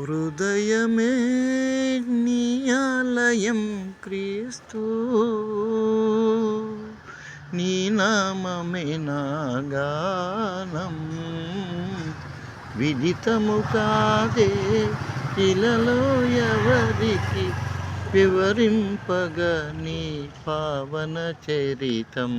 హృదయమే నీ ఆలయం క్రీస్తు. నీ నామమే నా గానం. విదితము కాదే ఇలలో ఎవరికి వివరింపగ నీ పావన చరితం.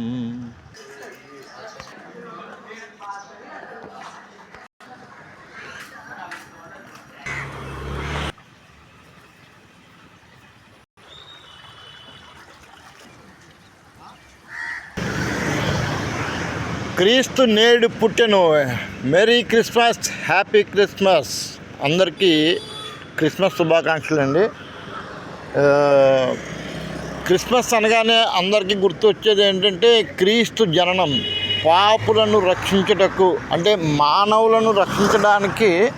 క్రీస్తు నేడు పుట్టెను మెరీ క్రిస్మస్ హ్యాపీ క్రిస్మస్. అందరికీ క్రిస్మస్ శుభాకాంక్షలు అండి క్రిస్మస్ అనగానే అందరికీ గుర్తొచ్చేది ఏంటంటే క్రీస్తు జననం పాపులను రక్షించుటకు అంటే మానవులను రక్షించడానికి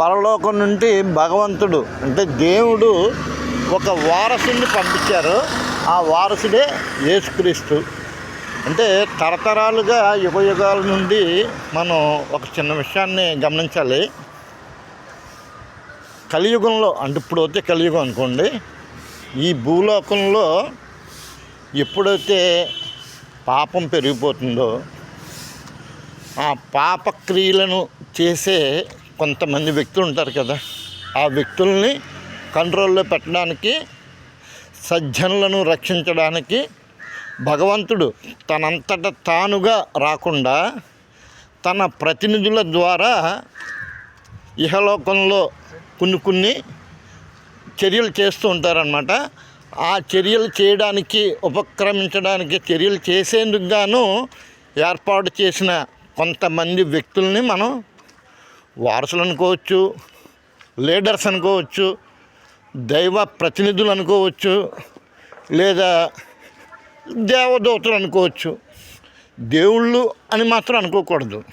పరలోకం నుండి భగవంతుడు అంటే దేవుడు ఒక వారసుని పంపించారు. ఆ వారసుడే యేసుక్రీస్తు. అంటే తరతరాలుగా యుగ యుగాల నుండి మనం ఒక చిన్న విషయాన్ని గమనించాలి. కలియుగంలో అంటే ఇప్పుడు అయితే కలియుగం అనుకోండి ఈ భూలోకంలో ఎప్పుడైతే పాపం పెరిగిపోతుందో ఆ పాపక్రియలను చేసే కొంతమంది వ్యక్తులు ఉంటారు కదా ఆ వ్యక్తుల్ని కంట్రోల్లో పెట్టడానికి సజ్జనులను రక్షించడానికి భగవంతుడు తనంతట తానుగా రాకుండా తన ప్రతినిధుల ద్వారా ఇహలోకంలో కొన్ని కొన్ని చర్యలు చేస్తూ ఉంటారనమాట ఆ చర్యలు చేయడానికి ఉపక్రమించడానికి చర్యలు చేసేందుకు గాను ఏర్పాటు చేసిన కొంతమంది వ్యక్తుల్ని మనం వారసులు అనుకోవచ్చు లీడర్స్ అనుకోవచ్చు దైవ ప్రతినిధులు అనుకోవచ్చు లేదా దేవదూతలు అనుకోవచ్చు. దేవుళ్ళు అని మాత్రం అనుకోకూడదు.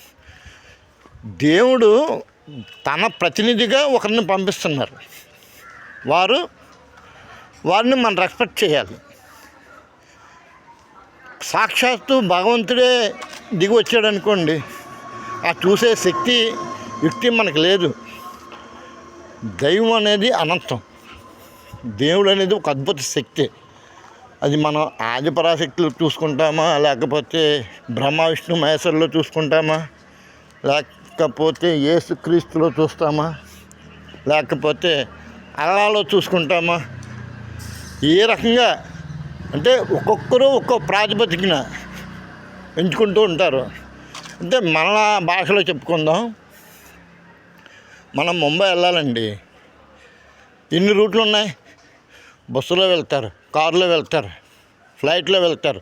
దేవుడు తన ప్రతినిధిగా ఒకరిని పంపిస్తున్నారు. వారు వారిని మనం రెస్పెక్ట్ చేయాలి. సాక్షాత్తు భగవంతుడే దిగి వచ్చాడు అనుకోండి ఆ చూసే శక్తి యుక్తి మనకు లేదు. దైవం అనేది అనంతం. దేవుడు అనేది ఒక అద్భుత శక్తి. అది మనం ఆదిపరాశక్తిలో చూసుకుంటామా? లేకపోతే బ్రహ్మ విష్ణు మహేశ్వరులో చూసుకుంటామా? లేకపోతే యేసుక్రీస్తులో చూస్తామా? లేకపోతే అల్లాలో చూసుకుంటామా? ఏ రకంగా? అంటే ఒక్కొక్కరు ఒక్కో ప్రాతిపదికన ఎంచుకుంటూ ఉంటారు. అంటే మన భాషలో చెప్పుకుందాం. మనం ముంబై వెళ్ళాలండి. ఎన్ని రూట్లు ఉన్నాయి? బస్సులో వెళ్తారు కారులో వెళ్తారు ఫ్లైట్లో వెళ్తారు.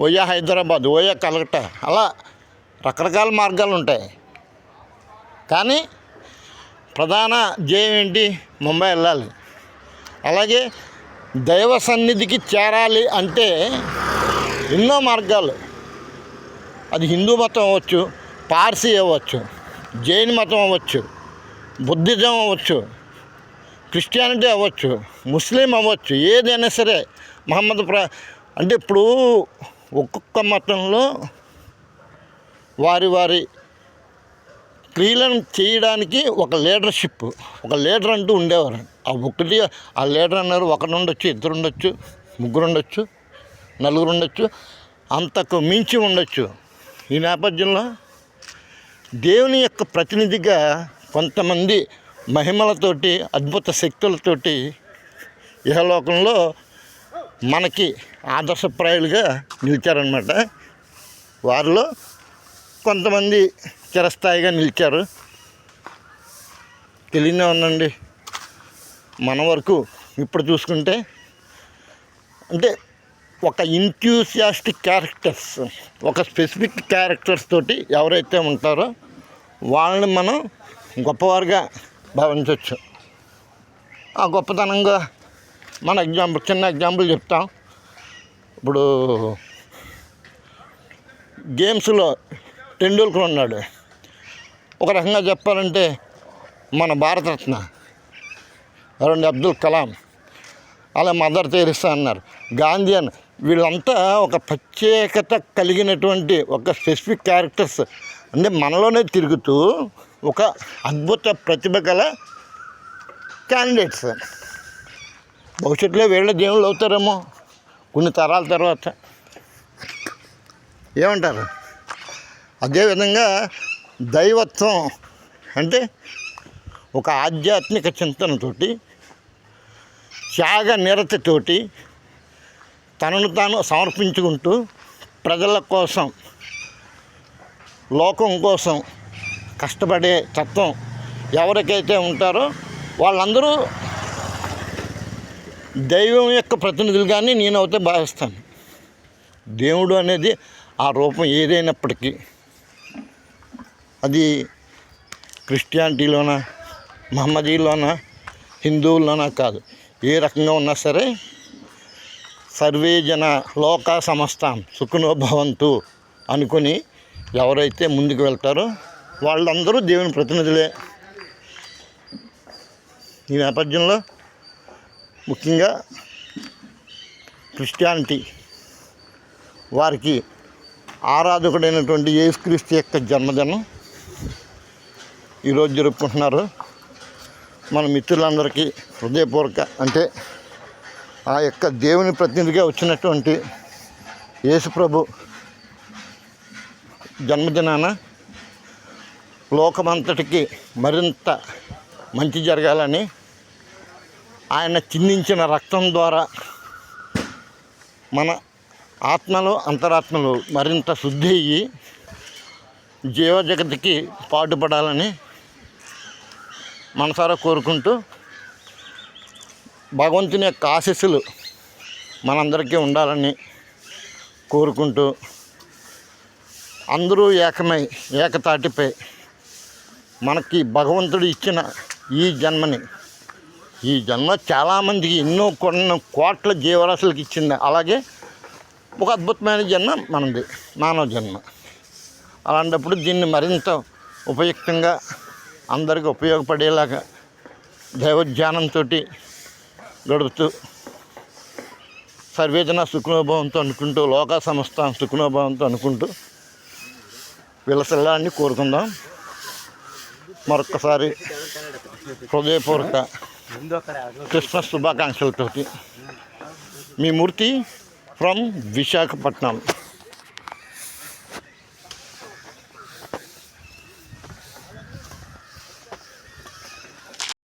ఓయా హైదరాబాద్ ఓయా కలకట్టా. అలా రకరకాల మార్గాలు ఉంటాయి. కానీ ప్రధాన ధ్యేయం ఏంటి? ముంబై వెళ్ళాలి. అలాగే దైవ సన్నిధికి చేరాలి అంటే ఎన్నో మార్గాలు. అది హిందూ మతం అవ్వచ్చు పార్సీ అవ్వచ్చు జైన్ మతం అవ్వచ్చు బుద్ధిజం అవ్వచ్చు. క్రిస్టియానిటీ అవ్వచ్చు ముస్లిం అవ్వచ్చు ఏదైనా సరే మహమ్మద్ ప్ర అంటే ఇప్పుడు ఒక్కొక్క మతంలో వారి వారి క్రియలను చేయడానికి ఒక లీడర్షిప్ ఒక లీడర్ అంటూ ఉండేవారు. ఆ ఒకటి ఆ లీడర్ అన్నారు ఒకరు ఉండొచ్చు ఇద్దరు ఉండొచ్చు ముగ్గురు ఉండొచ్చు నలుగురు ఉండొచ్చు అంతకు మించి ఉండొచ్చు. ఈ నేపథ్యంలో దేవుని యొక్క ప్రతినిధిగా కొంతమంది మహిమలతోటి అద్భుత శక్తులతోటి ఇహలోకంలో మనకి ఆదర్శప్రాయులుగా నిలిచారనమాట వారిలో కొంతమంది చిరస్థాయిగా నిలిచారు. తెలియనే ఉందండి. మన వరకు ఇప్పుడు చూసుకుంటే అంటే ఒక ఇంట్యూసియాస్టిక్ క్యారెక్టర్స్ ఒక స్పెసిఫిక్ క్యారెక్టర్స్ తోటి ఎవరైతే ఉంటారో వాళ్ళని మనం గొప్పవారుగా భావించవచ్చు. ఆ గొప్పతనంగా మన ఎగ్జాంపుల్ చిన్న ఎగ్జాంపుల్ చెప్తాం. ఇప్పుడు గేమ్స్లో టెండూల్కర్ ఉన్నాడు. ఒక రకంగా చెప్పాలంటే మన భారతరత్న. రెండు అబ్దుల్ కలాం అలా మదర్ తెరిస్తా అన్నారు. గాంధీ అని వీళ్ళంతా ఒక ప్రత్యేకత కలిగినటువంటి ఒక స్పెసిఫిక్ క్యారెక్టర్స్ అంటే మనలోనే తిరుగుతూ ఒక అద్భుత ప్రతిభ గల క్యాండిడేట్స్ భవిష్యత్తులో వీళ్ళ దేవుళ్ళు అవుతారేమో కొన్ని తరాల తర్వాత. ఏమంటారు? అదేవిధంగా దైవత్వం అంటే ఒక ఆధ్యాత్మిక చింతనతోటి త్యాగ నిరతతోటి తనను తాను సమర్పించుకుంటూ ప్రజల కోసం లోకం కోసం కష్టపడే తత్వం ఎవరికైతే ఉంటారో వాళ్ళందరూ దైవం యొక్క ప్రతినిధులుగానే నేనైతే భావిస్తాను. దేవుడు అనేది ఆ రూపం ఏదైనప్పటికీ అది క్రిస్టియానిటీలోన మహమ్మదీలోనా హిందువుల్లోన కాదు. ఏ రకంగా ఉన్నా సరే సర్వే జన లోక సమస్తాం సుఖనోభవంతు అనుకుని ఎవరైతే ముందుకు వెళ్తారో వాళ్ళందరూ దేవుని ప్రతినిధులే. ఈ నేపథ్యంలో ముఖ్యంగా క్రిస్టియానిటీ వారికి ఆరాధకుడైనటువంటి యేసుక్రీస్తు యొక్క జన్మదినం ఈరోజు జరుపుకుంటున్నారు. మన మిత్రులందరికీ హృదయపూర్వక అంటే ఆ యొక్క దేవుని ప్రతినిధిగా వచ్చినటువంటి యేసుప్రభు జన్మదినాన లోకమంతటికి మరింత మంచి జరగాలని ఆయన చిందించిన రక్తం ద్వారా మన ఆత్మలు అంతరాత్మలు మరింత శుద్ధి అయ్యి జీవజగతికి పాటుపడాలని మనసారా కోరుకుంటూ భగవంతుని యొక్క ఆశీస్సులు మనందరికీ ఉండాలని కోరుకుంటూ అందరూ ఏకమై ఏకతాటిపై మనకి భగవంతుడు ఇచ్చిన ఈ జన్మని. ఈ జన్మ చాలామందికి ఎన్నో కొన్ని కోట్ల జీవరాశులకు ఇచ్చింది. అలాగే ఒక అద్భుతమైన జన్మ మనది మానవ జన్మ. అలాంటప్పుడు దీన్ని మరింత ఉపయుక్తంగా అందరికీ ఉపయోగపడేలాగా దైవజ్ఞానంతో గడుపుతూ సర్వేజన సుఖనోభవంతో అనుకుంటూ లోక సంస్థ సుఖనోభవంతో అనుకుంటూ విలసిల్లాన్ని కోరుకుందాం. మరొకసారి హృదయపూర్వక క్రిస్మస్ శుభాకాంక్షలతోటి. మీ మూర్తి ఫ్రమ్ విశాఖపట్నం.